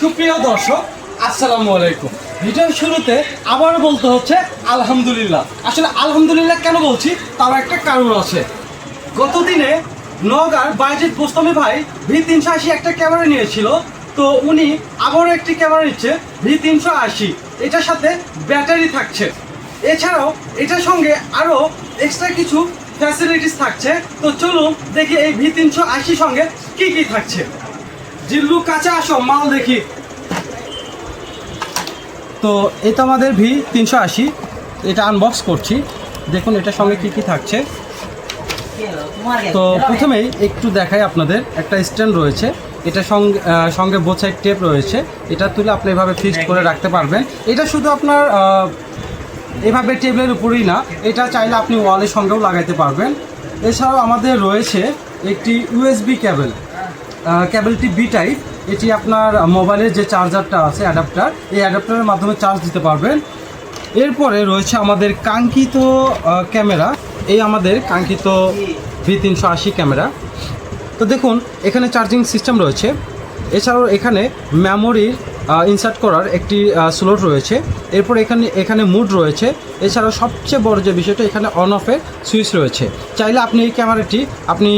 সুপ্রিয় দর্শক, আসসালামু আলাইকুম। ভিডিওর শুরুতে আবার বলতে হচ্ছে আলহামদুলিল্লাহ। আসলে আলহামদুলিল্লাহ কেন বলছি? তার একটা কারণ আছে। গতদিনে নগার বাইজিৎ গোস্তামি ভাই ভি তিনশো আশি একটা ক্যামেরা নিয়েছিল। তো উনি আবারও একটি ক্যামেরা নিচ্ছে, ভি তিনশো আশি। এটার সাথে ব্যাটারি থাকছে। এছাড়াও এটার সঙ্গে আরও এক্সট্রা কিছু ফ্যাসিলিটিস থাকছে। তো চলুন দেখি এই ভি তিনশো আশি সঙ্গে কি কি থাকছে। জিল্লু, কাছে আসো, মাল দেখি। তো এটা আমাদের ভি তিনশো আশি। এটা আনবক্স করছি। দেখুন এটার সঙ্গে কি কি থাকছে। তো প্রথমেই একটু দেখাই আপনাদের। একটা স্ট্যান্ড রয়েছে। এটা সঙ্গে সঙ্গে বোথ টেপ রয়েছে। এটা তুলে আপনি এভাবে ফিক্সড করে রাখতে পারবেন। এটা শুধু আপনার এভাবে টেবিলের উপরেই না। এটা চাইলে আপনি ওয়ালের সঙ্গেও লাগাইতে পারবেন। এছাড়াও আমাদের রয়েছে একটি ইউএসবি ক্যাবেল ক্যাবেলটি বি টাইপ এটি আপনার মোবাইলের যে চার্জারটা আছে অ্যাডাপ্টার এই অ্যাডাপ্টারের মাধ্যমে চার্জ দিতে পারবেন। এরপরে রয়েছে আমাদের কাঙ্ক্ষিত ক্যামেরা এই আমাদের কাঙ্ক্ষিত ভি তিনশো আশি ক্যামেরা তো দেখুন, এখানে চার্জিং সিস্টেম রয়েছে। এছাড়াও এখানে মেমোরির ইনসার্ট করার একটি স্লোট রয়েছে। এরপর এখানে এখানে মুড রয়েছে। এছাড়াও সবচেয়ে বড় যে বিষয়টা, এখানে অন অফের সুইচ রয়েছে। চাইলে আপনি এই ক্যামেরাটি আপনি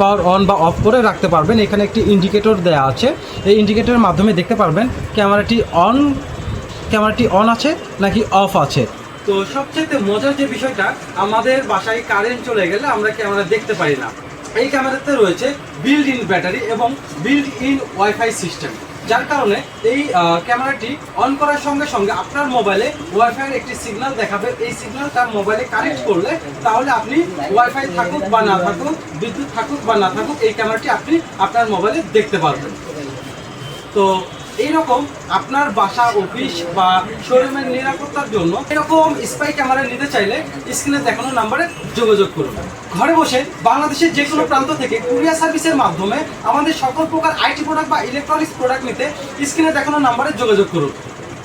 পাওয়ার অন বা অফ করে রাখতে পারবেন। এখানে একটি ইন্ডিকেটর দেওয়া আছে। এই ইন্ডিকেটরের মাধ্যমে দেখতে পারবেন ক্যামেরাটি অন ক্যামেরাটি অন আছে নাকি অফ আছে। তো সবচেয়ে মজার যে বিষয়টা, আমাদের বাসায় কারেন্ট চলে গেলে আমরা ক্যামেরা দেখতে পারি না। এই ক্যামেরাতে রয়েছে বিল্ড ইন ব্যাটারি এবং বিল্ড ইন ওয়াইফাই সিস্টেম যার কারণে এই ক্যামেরাটি অন করার সঙ্গে সঙ্গে আপনার মোবাইলে ওয়াইফাইয়ের একটি সিগন্যাল দেখাবে। এই সিগন্যালটা মোবাইলে কানেক্ট করলে তাহলে আপনি ওয়াইফাই থাকুক বা না থাকুক, বিদ্যুৎ থাকুক বা না থাকুক, এই ক্যামেরাটি আপনি আপনার মোবাইলে দেখতে পারবেন। তো এইরকম আপনার বাসা অফিস বা শোরুমের নিরাপত্তার জন্য এরকম স্পাই ক্যামেরা নিতে চাইলে স্ক্রিনে দেখানো নাম্বারে যোগাযোগ করুন। ঘরে বসে বাংলাদেশের যে কোনো প্রান্ত থেকে কুরিয়ার সার্ভিসের মাধ্যমে আমাদের সকল প্রকার আইটি প্রোডাক্ট বা ইলেকট্রনিক্স প্রোডাক্ট নিতে স্ক্রিনে দেখানো নাম্বারে যোগাযোগ করুন।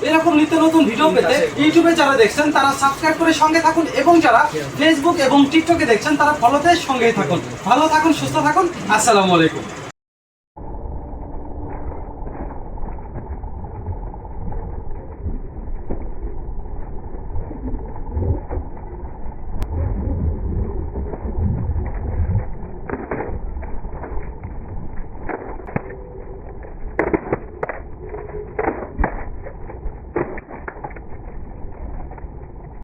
এরকম নিত্য নতুন ভিডিও পেতে ইউটিউবে যারা দেখছেন, তারা সাবস্ক্রাইব করে সঙ্গে থাকুন এবং যারা ফেসবুক এবং টিকটকে দেখছেন, তারা ফলোতে সঙ্গেই থাকুন। ভালো থাকুন, সুস্থ থাকুন, আসসালামু আলাইকুম।